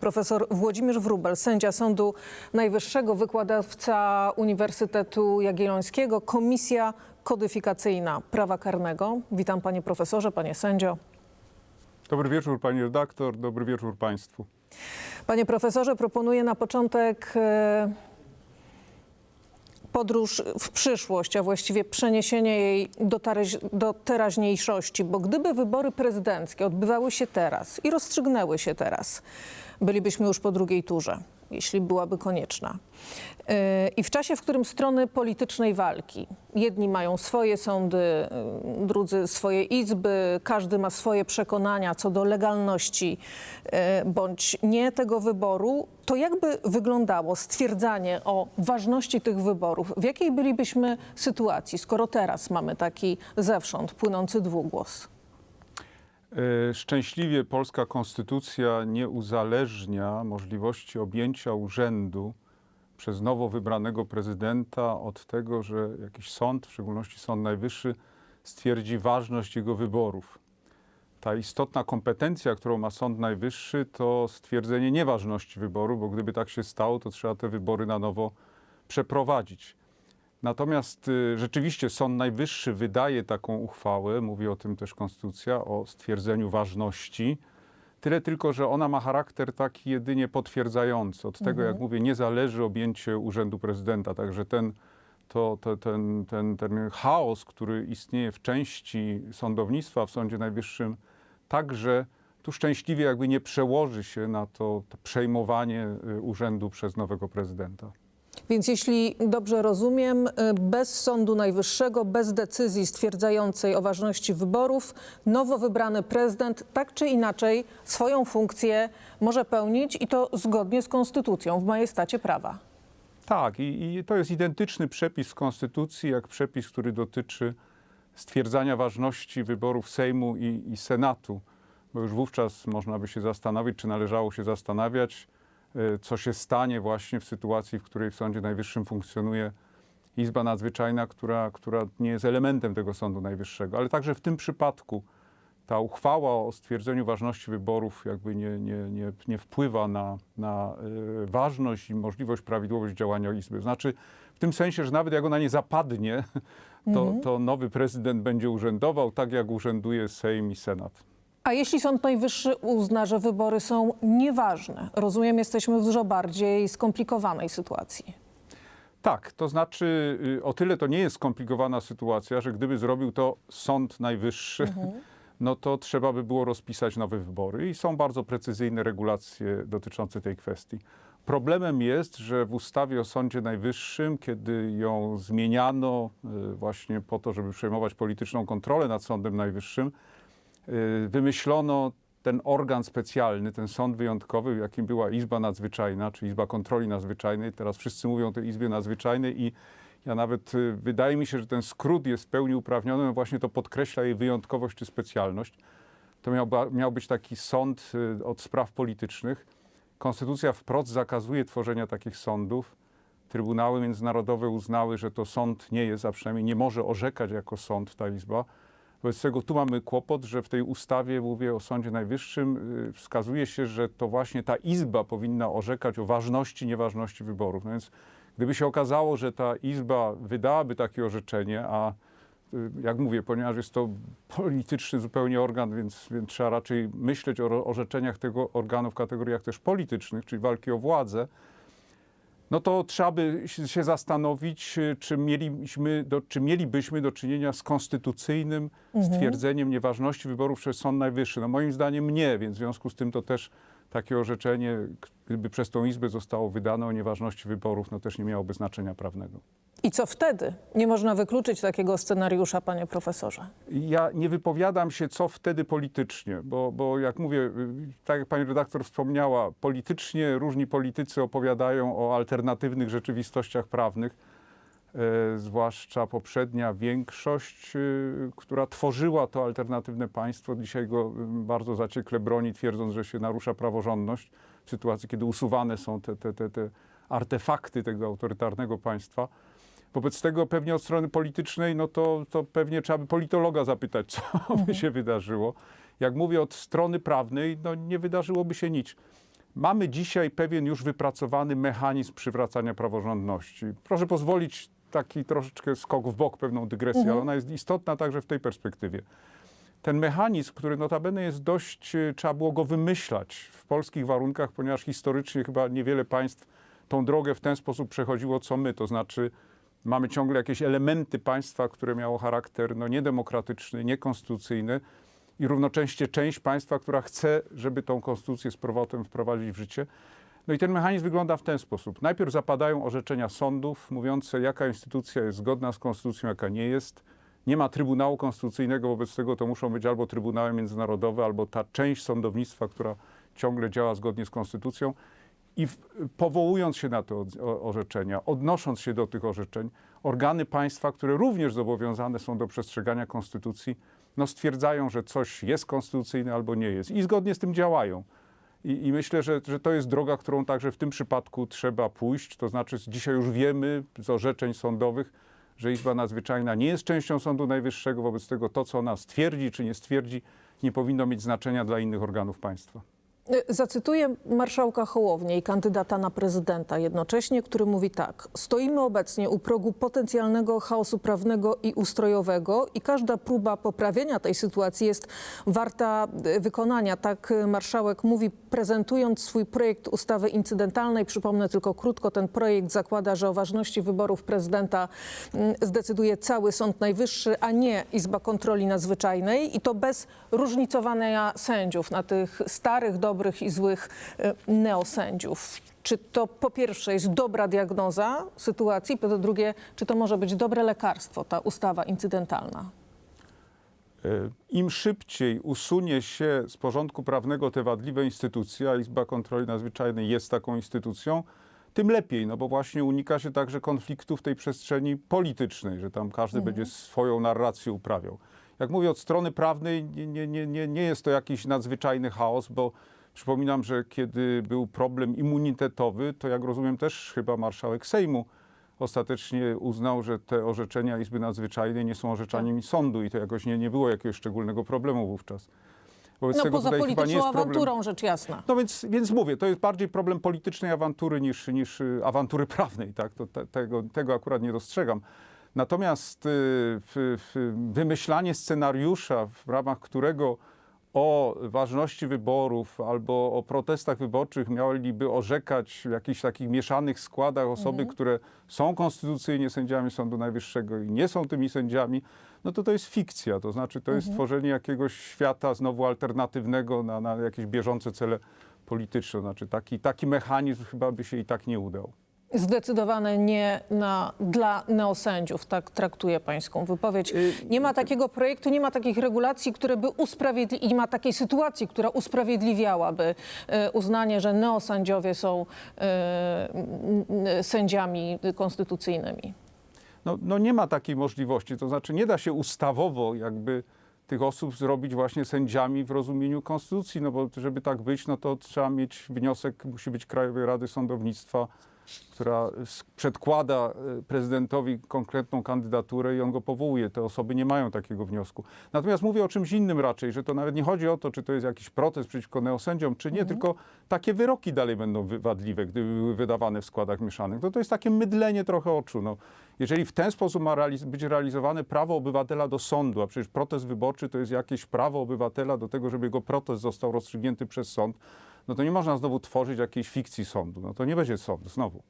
Profesor Włodzimierz Wróbel, sędzia Sądu Najwyższego, wykładowca Uniwersytetu Jagiellońskiego, Komisja Kodyfikacyjna Prawa Karnego. Witam panie profesorze, panie sędzio. Dobry wieczór, pani redaktor, dobry wieczór państwu. Panie profesorze, proponuję na początek e, podróż w przyszłość, a właściwie przeniesienie jej do, do teraźniejszości, bo gdyby wybory prezydenckie odbywały się teraz i rozstrzygnęły się teraz, bylibyśmy już po drugiej turze, jeśli byłaby konieczna. E, I w czasie, w którym strony politycznej walki, jedni mają swoje sądy, e, drudzy swoje izby, każdy ma swoje przekonania co do legalności e, bądź nie tego wyboru, to jakby wyglądało stwierdzanie o ważności tych wyborów? W jakiej bylibyśmy sytuacji, skoro teraz mamy taki zewsząd płynący dwugłos? E, Szczęśliwie polska konstytucja nie uzależnia możliwości objęcia urzędu przez nowo wybranego prezydenta od tego, że jakiś sąd, w szczególności Sąd Najwyższy, stwierdzi ważność jego wyborów. Ta istotna kompetencja, którą ma Sąd Najwyższy, to stwierdzenie nieważności wyboru, bo gdyby tak się stało, to trzeba te wybory na nowo przeprowadzić. Natomiast y, rzeczywiście Sąd Najwyższy wydaje taką uchwałę, mówi o tym też Konstytucja, o stwierdzeniu ważności. Tyle tylko, że ona ma charakter taki jedynie potwierdzający. Od tego, jak mówię, nie zależy objęcie urzędu prezydenta. Także ten, to, to, ten, ten, ten chaos, który istnieje w części sądownictwa w Sądzie Najwyższym, także tu szczęśliwie jakby nie przełoży się na to, to przejmowanie y, urzędu przez nowego prezydenta. Więc jeśli dobrze rozumiem, y, bez Sądu Najwyższego, bez decyzji stwierdzającej o ważności wyborów, nowo wybrany prezydent tak czy inaczej swoją funkcję może pełnić i to zgodnie z konstytucją w majestacie prawa. Tak, i, i to jest identyczny przepis Konstytucji, jak przepis, który dotyczy stwierdzania ważności wyborów Sejmu i, i Senatu. Bo już wówczas można by się zastanowić, czy należało się zastanawiać, co się stanie właśnie w sytuacji, w której w Sądzie Najwyższym funkcjonuje Izba Nadzwyczajna, która, która nie jest elementem tego Sądu Najwyższego. Ale także w tym przypadku ta uchwała o stwierdzeniu ważności wyborów jakby nie, nie, nie, nie wpływa na, na y, ważność i możliwość, prawidłowość działania Izby. Znaczy w tym sensie, że nawet jak ona nie zapadnie, to, to nowy prezydent będzie urzędował tak, jak urzęduje Sejm i Senat. A jeśli Sąd Najwyższy uzna, że wybory są nieważne, rozumiem, jesteśmy w dużo bardziej skomplikowanej sytuacji. Tak, to znaczy y, o tyle to nie jest skomplikowana sytuacja, że gdyby zrobił to Sąd Najwyższy, no to trzeba by było rozpisać nowe wybory i są bardzo precyzyjne regulacje dotyczące tej kwestii. Problemem jest, że w ustawie o Sądzie Najwyższym, kiedy ją zmieniano y, właśnie po to, żeby przejmować polityczną kontrolę nad Sądem Najwyższym, wymyślono ten organ specjalny, ten sąd wyjątkowy, jakim była Izba Nadzwyczajna, czy Izba Kontroli Nadzwyczajnej. Teraz wszyscy mówią o tej Izbie Nadzwyczajnej i ja nawet, y, wydaje mi się, że ten skrót jest w pełni uprawniony, no właśnie to podkreśla jej wyjątkowość czy specjalność. To miał, miał być taki sąd y, od spraw politycznych. Konstytucja wprost zakazuje tworzenia takich sądów. Trybunały międzynarodowe uznały, że to sąd nie jest, a przynajmniej nie może orzekać jako sąd ta izba. Wobec tego tu mamy kłopot, że w tej ustawie, mówię o Sądzie Najwyższym, y, wskazuje się, że to właśnie ta izba powinna orzekać o ważności, nieważności wyborów. No więc gdyby się okazało, że ta izba wydałaby takie orzeczenie, a y, jak mówię, ponieważ jest to polityczny zupełnie organ, więc, więc trzeba raczej myśleć o orzeczeniach tego organu w kategoriach też politycznych, czyli walki o władzę, no to trzeba by się zastanowić, y, czy, mieliśmy do, czy mielibyśmy do czynienia z konstytucyjnym stwierdzeniem nieważności wyborów przez Sąd Najwyższy. No moim zdaniem nie, więc w związku z tym to też takie orzeczenie, gdyby przez tą Izbę zostało wydane o nieważności wyborów, no też nie miałoby znaczenia prawnego. I co wtedy? Nie można wykluczyć takiego scenariusza, panie profesorze. Ja nie wypowiadam się, co wtedy politycznie, bo, bo jak mówię, tak jak pani redaktor wspomniała, politycznie różni politycy opowiadają o alternatywnych rzeczywistościach prawnych, zwłaszcza poprzednia większość, y, która tworzyła to alternatywne państwo, dzisiaj go y, bardzo zaciekle broni, twierdząc, że się narusza praworządność w sytuacji, kiedy usuwane są te, te, te, te artefakty tego autorytarnego państwa. Wobec tego pewnie od strony politycznej, no to, to pewnie trzeba by politologa zapytać, co by się wydarzyło. Jak mówię, od strony prawnej, no nie wydarzyłoby się nic. Mamy dzisiaj pewien już wypracowany mechanizm przywracania praworządności. Proszę pozwolić taki troszeczkę skok w bok, pewną dygresję, ale ona jest istotna także w tej perspektywie. Ten mechanizm, który notabene jest dość, y, trzeba było go wymyślać w polskich warunkach, ponieważ historycznie chyba niewiele państw tą drogę w ten sposób przechodziło, co my. To znaczy mamy ciągle jakieś elementy państwa, które miało charakter no, niedemokratyczny, niekonstytucyjny i równocześnie część państwa, która chce, żeby tą konstytucję z powrotem wprowadzić w życie. No i ten mechanizm wygląda w ten sposób. Najpierw zapadają orzeczenia sądów mówiące, jaka instytucja jest zgodna z konstytucją, jaka nie jest. Nie ma Trybunału Konstytucyjnego, wobec tego to muszą być albo Trybunały Międzynarodowe, albo ta część sądownictwa, która ciągle działa zgodnie z konstytucją. I w, powołując się na te od- o- orzeczenia, odnosząc się do tych orzeczeń, organy państwa, które również zobowiązane są do przestrzegania konstytucji, no stwierdzają, że coś jest konstytucyjne albo nie jest. I zgodnie z tym działają. I, I myślę, że, że to jest droga, którą także w tym przypadku trzeba pójść. To znaczy, dzisiaj już wiemy z orzeczeń sądowych, że Izba Nadzwyczajna nie jest częścią Sądu Najwyższego, wobec tego to, co ona stwierdzi czy nie stwierdzi, nie powinno mieć znaczenia dla innych organów państwa. Y, Zacytuję marszałka Hołownię i kandydata na prezydenta jednocześnie, który mówi tak. Stoimy obecnie u progu potencjalnego chaosu prawnego i ustrojowego i każda próba poprawienia tej sytuacji jest warta y, wykonania. Tak y, marszałek mówi, prezentując swój projekt ustawy incydentalnej. Przypomnę tylko krótko, ten projekt zakłada, że o ważności wyborów prezydenta mm, zdecyduje cały Sąd Najwyższy, a nie Izba Kontroli Nadzwyczajnej i to bez różnicowania sędziów na tych starych, dobrych i złych y, neosędziów. Czy to po pierwsze jest dobra diagnoza sytuacji, po drugie, czy to może być dobre lekarstwo, ta ustawa incydentalna? E, Im szybciej usunie się z porządku prawnego te wadliwe instytucje, a Izba Kontroli Nadzwyczajnej jest taką instytucją, tym lepiej, no bo właśnie unika się także konfliktu w tej przestrzeni politycznej, że tam każdy będzie swoją narrację uprawiał. Jak mówię, od strony prawnej nie, nie, nie, nie jest to jakiś nadzwyczajny chaos, bo przypominam, że kiedy był problem immunitetowy, to jak rozumiem też chyba marszałek Sejmu ostatecznie uznał, że te orzeczenia Izby Nadzwyczajnej nie są orzeczeniami sądu i to jakoś nie, nie było jakiegoś szczególnego problemu wówczas. Wobec No poza polityczną jest problem. awanturą, rzecz jasna. No więc, więc mówię, to jest bardziej problem politycznej awantury niż, niż y, awantury prawnej. Tak? To, te, tego, tego akurat nie dostrzegam. Natomiast y, w, w wymyślanie scenariusza, w ramach którego o ważności wyborów albo o protestach wyborczych miałyby orzekać w jakichś takich mieszanych składach osoby, które są konstytucyjnie sędziami Sądu Najwyższego i nie są tymi sędziami, no to to jest fikcja. To znaczy to jest tworzenie jakiegoś świata znowu alternatywnego na, na jakieś bieżące cele polityczne. Znaczy taki, taki mechanizm chyba by się i tak nie udał. Zdecydowane nie na, dla neosędziów, tak traktuje pańską wypowiedź. Nie ma takiego projektu, nie ma takich regulacji, które by nie ma takiej sytuacji, która usprawiedliwiałaby e, uznanie, że neosędziowie są m, sędziami konstytucyjnymi. No, no nie ma takiej możliwości. To znaczy nie da się ustawowo jakby tych osób zrobić właśnie sędziami w rozumieniu konstytucji, no bo żeby tak być, no to trzeba mieć wniosek, musi być Krajowej Rady Sądownictwa, która przedkłada e, prezydentowi konkretną kandydaturę i on go powołuje. Te osoby nie mają takiego wniosku. Natomiast mówię o czymś innym raczej, że to nawet nie chodzi o to, czy to jest jakiś protest przeciwko neosędziom, czy nie, tylko takie wyroki dalej będą wadliwe, gdyby były wydawane w składach mieszanych. No to jest takie mydlenie trochę oczu. No. Jeżeli w ten sposób ma realiz- być realizowane prawo obywatela do sądu, a przecież protest wyborczy to jest jakieś prawo obywatela do tego, żeby jego protest został rozstrzygnięty przez sąd, no to nie można znowu tworzyć jakiejś fikcji sądu. No to nie będzie sąd znowu.